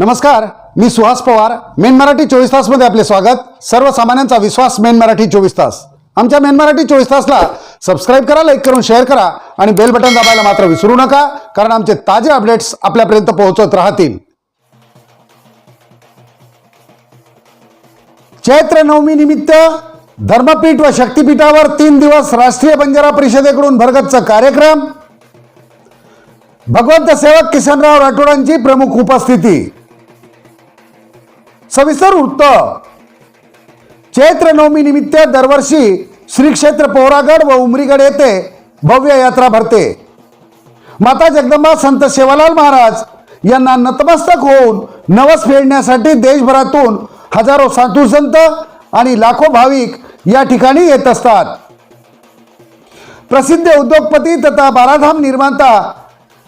नमस्कार मी सुहास पवार. मेन मराठी चोवीस तासमध्ये आपले स्वागत. सर्वसामान्यांचा विश्वास मेन मराठी चोवीस तास. आमच्या मेन मराठी चोवीस तासला सबस्क्राईब करा लाईक करून शेअर करा आणि बेल बटन दाबायला मात्र विसरू नका कारण आमचे ताजे अपडेट्स आपल्यापर्यंत पोहोचत राहतील. चैत्र नवमी निमित्त धर्मपीठ व शक्तिपीठावर तीन दिवस राष्ट्रीय बंजारा परिषदेकडून भरगतचा कार्यक्रम. भगवंत सेवक किसनराव राठोडांची प्रमुख उपस्थिती. सविस्तर वृत्त. चैत्र नवमी निमित्त दरवर्षी श्री क्षेत्र पोहरागड व उमरीगड येथे भव्य यात्रा भरते. माता जगदंबा संत सेवालाल महाराज यांना नतमस्तक होऊन नवस फेडण्यासाठी देशभरातून हजारो साधू संत आणि लाखो भाविक या ठिकाणी येत असतात. प्रसिद्ध उद्योगपती तथा बाराधाम निर्माता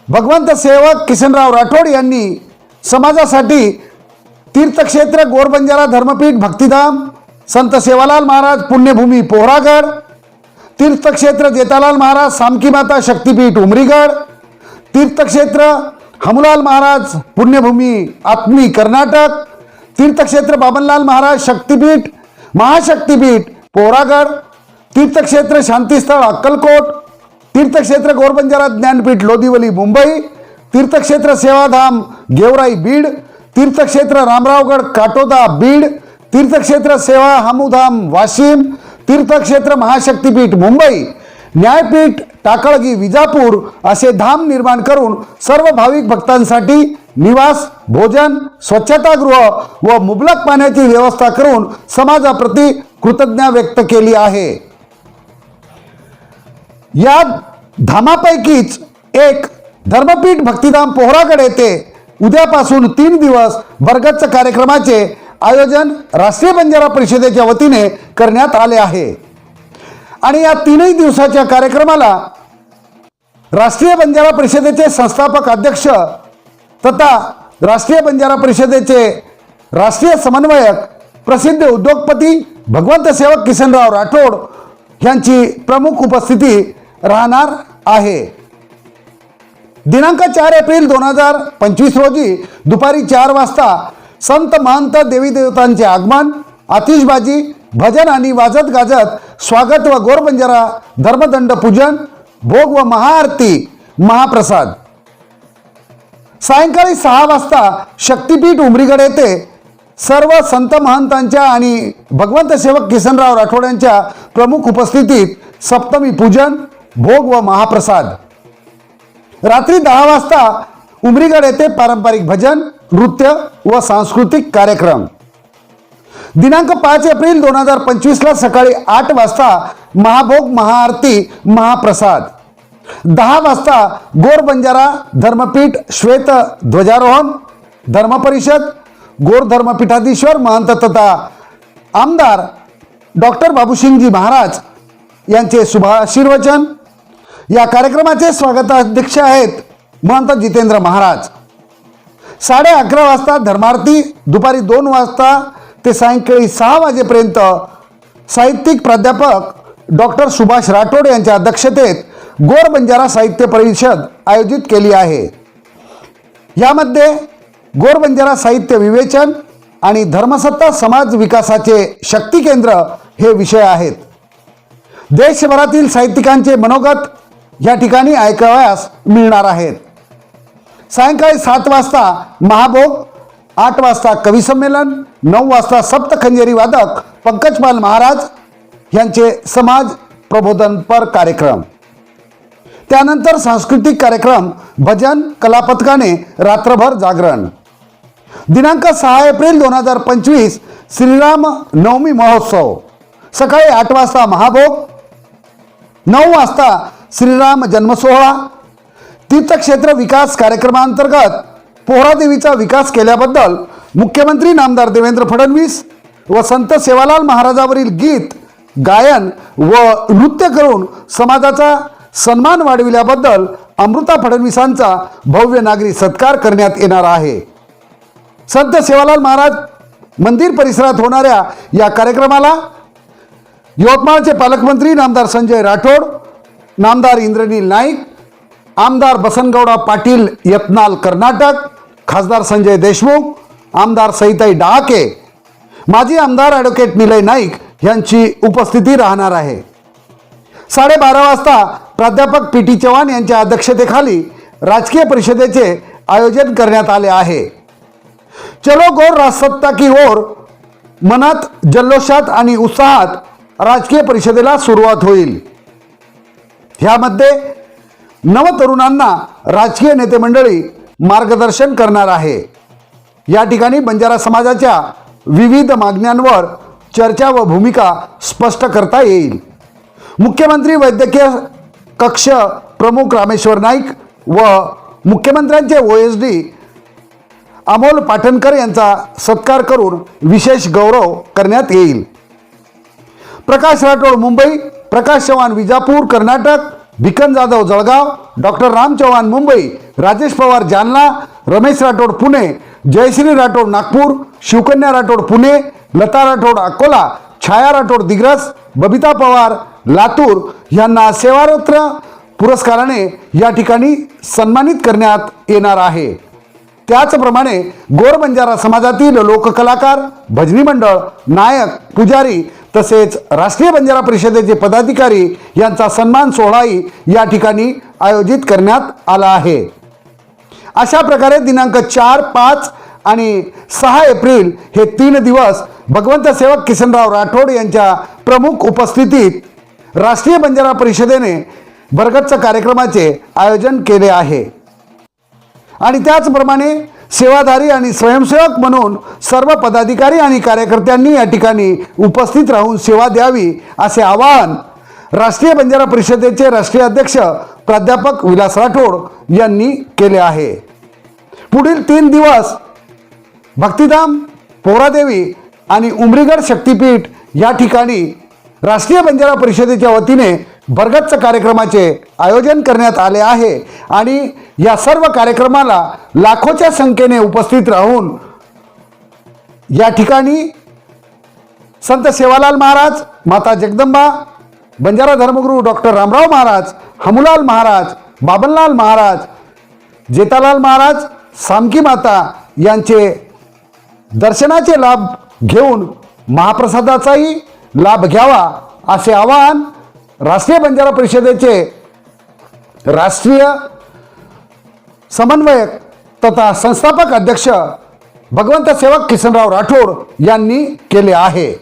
भगवंत सेवक किशनराव राठोड यांनी समाजासाठी तीर्थक्षेत्र गोरबंजारा धर्मपीठ भक्तिधाम संत सेवालाल महाराज पुण्यभूमी पोहरागड तीर्थक्षेत्र जेतालाल महाराज सामकी माता शक्तिपीठ उमरीगड तीर्थक्षेत्र हमलाल महाराज पुण्यभूमी आत्मी कर्नाटक तीर्थक्षेत्र बाबनलाल महाराज शक्तिपीठ महाशक्तीपीठ पोहरागड तीर्थक्षेत्र शांतीस्थळ अक्कलकोट तीर्थक्षेत्र गोरबंजारा ज्ञानपीठ लोदिवली मुंबई तीर्थक्षेत्र सेवाधाम गेवराई बीड तीर्थक्षेत्र रामरावगड काटोदा बीड तीर्थक्षेत्र सेवा हमुधाम वाशिम तीर्थक्षेत्र महाशक्तीपीठ मुंबई न्यायपीठ टाकळगी विजापूर असे धाम निर्माण करून सर्व भाविक भक्तांसाठी निवास भोजन स्वच्छतागृह व मुबलक पाण्याची व्यवस्था करून समाजाप्रती कृतज्ञता व्यक्त केली आहे. या धामापैकीच एक धर्मपीठ भक्तिधाम पोहराकडे येते उद्यापासून तीन दिवस बरगतच कार्यक्रमाचे आयोजन राष्ट्रीय बंजारा परिषदेच्या वतीने करण्यात आले आहे. आणि या तीनही दिवसाच्या कार्यक्रमाला राष्ट्रीय बंजारा परिषदेचे संस्थापक अध्यक्ष तथा राष्ट्रीय बंजारा परिषदेचे राष्ट्रीय समन्वयक प्रसिद्ध उद्योगपती भगवंत सेवक किसनराव राठोड यांची प्रमुख उपस्थिती राहणार आहे. दिनांक चार एप्रिल दोन हजार पंचवीस रोजी दुपारी चार वाजता संत महंत देवी देवतांचे आगमन आतिषबाजी भजन आणि वाजत गाजत स्वागत व गोरबंजारा धर्मदंड पूजन भोग व महाआरती महाप्रसाद. सायंकाळी सहा वाजता शक्तिपीठ उमरीगड येथे सर्व संत महंतांच्या आणि भगवंत सेवक किसनराव राठोड यांच्या प्रमुख उपस्थितीत सप्तमी पूजन भोग व महाप्रसाद. रात्री दहा वाजता उमरीगड येथे पारंपरिक भजन नृत्य व सांस्कृतिक कार्यक्रम. दिनांक पाच एप्रिल दोन हजार पंचवीसला सकाळी आठ वाजता महाभोग महाआरती महाप्रसाद. दहा वाजता गोर बंजारा धर्मपीठ श्वेत ध्वजारोहण धर्मपरिषद गोर धर्मपीठाधीश्वर महंत तथा आमदार डॉक्टर बाबूसिंगजी महाराज यांचे शुभाशीर्वचन या कार्यक्रमाचे स्वागताध्यक्ष आहेत महंत जितेंद्र महाराज. साडे अकरा वाजता धर्मार्थी दुपारी दोन वाजता ते सायंकाळी सहा वाजेपर्यंत साहित्यिक प्राध्यापक डॉक्टर सुभाष राठोड यांच्या अध्यक्षतेत गोर बंजारा साहित्य परिषद आयोजित केली आहे. यामध्ये गोर बंजारा साहित्य विवेचन आणि धर्मसत्ता समाज विकासाचे शक्ती केंद्र हे विषय आहेत. देशभरातील साहित्यिकांचे मनोगत या ठिकाणी ऐकावयास मिळणार आहेत. सायंकाळी सात वाजता महाभोग आठ वाजता कविसंमेलन नऊ वाजता सप्तखंजेरी वादक पंकजपाल महाराज यांचे समाज प्रबोधनपर कार्यक्रम. त्यानंतर सांस्कृतिक कार्यक्रम भजन कलापथकाने रात्रभर जागरण. दिनांक सहा एप्रिल दोन हजार पंचवीस श्रीराम नवमी महोत्सव. सकाळी आठ वाजता महाभोग नऊ वाजता श्रीराम जन्मसोहळा. तीर्थक्षेत्र विकास कार्यक्रमांतर्गत पोहरादेवीचा विकास केल्याबद्दल मुख्यमंत्री नामदार देवेंद्र फडणवीस व संत सेवालाल महाराजावरील गीत गायन व नृत्य करून समाजाचा सन्मान वाढविल्याबद्दल अमृता फडणवीसांचा भव्य नागरी सत्कार करण्यात येणार आहे. संत सेवालाल महाराज मंदिर परिसरात होणाऱ्या या कार्यक्रमाला यवतमाळचे पालकमंत्री नामदार संजय राठोड नामदार इंद्रनील नाईक आमदार बसनगौडा पाटील यत्नाल कर्नाटक खासदार संजय देशमुख आमदार सईताई डहाके माजी आमदार ॲडव्होकेट निलय नाईक यांची उपस्थिती राहणार आहे. साडेबारा वाजता प्राध्यापक पी टी चव्हाण यांच्या अध्यक्षतेखाली राजकीय परिषदेचे आयोजन करण्यात आले आहे. चलो गोर राजसत्ता की ओर मनात जल्लोषात आणि उत्साहात राजकीय परिषदेला सुरुवात होईल. ह्यामध्ये नवतरुणांना राजकीय नेते मंडळी मार्गदर्शन करणार आहे. या ठिकाणी बंजारा समाजाच्या विविध मागण्यांवर चर्चा व भूमिका स्पष्ट करता येईल. मुख्यमंत्री वैद्यकीय कक्ष प्रमुख रामेश्वर नाईक व मुख्यमंत्र्यांचे O S D Amol Patankar यांचा सत्कार करून विशेष गौरव करण्यात येईल. प्रकाश राठोड मुंबई प्रकाश चव्हाण विजापूर कर्नाटक भिकन जाधव जळगाव डॉक्टर राम चव्हाण मुंबई राजेश पवार जालना रमेश राठोड पुणे जयश्री राठोड नागपूर शिवकन्या राठोड पुणे लता राठोड अकोला छाया राठोड दिग्रस बबिता पवार लातूर यांना सेवारत्न पुरस्काराने या ठिकाणी सन्मानित करण्यात येणार आहे. त्याचप्रमाणे गोर बंजारा समाजातील लोककलाकार भजनी मंडळ नायक पुजारी तसेच राष्ट्रीय बंजारा परिषदेचे पदाधिकारी यांचा सन्मान सोहळाही या ठिकाणी आयोजित करण्यात आला आहे. अशा प्रकारे दिनांक चार पाच आणि सहा एप्रिल हे तीन दिवस भगवंत सेवक किसनराव राठोड यांच्या प्रमुख उपस्थितीत राष्ट्रीय बंजारा परिषदेने भरगच्च कार्यक्रमाचे आयोजन केले आहे. आणि त्याचप्रमाणे सेवाधारी आणि स्वयंसेवक म्हणून सर्व पदाधिकारी आणि कार्यकर्त्यांनी या ठिकाणी उपस्थित राहून सेवा द्यावी असे आवाहन राष्ट्रीय बंजारा परिषदेचे राष्ट्रीय अध्यक्ष प्राध्यापक विलास राठोड यांनी केले आहे. पुढील तीन दिवस भक्तिधाम पोहरादेवी आणि उमरीगड शक्तीपीठ या ठिकाणी राष्ट्रीय बंजारा परिषदेच्या वतीने भरगच्च कार्यक्रमाचे आयोजन करण्यात आले आहे. आणि या सर्व कार्यक्रमाला लाखोच्या संख्येने उपस्थित राहून या ठिकाणी संत सेवालाल महाराज माता जगदंबा बंजारा धर्मगुरू डॉक्टर रामराव महाराज हमूलाल महाराज बाबनलाल महाराज जेतालाल महाराज सामकी माता यांचे दर्शनाचे लाभ घेऊन महाप्रसादाचाही लाभ घ्यावा असे आवाहन राष्ट्रीय बंजारा परिषदेचे राष्ट्रीय समन्वयक तथा संस्थापक अध्यक्ष भगवंत सेवक किसनराव राठोड यांनी केले आहे.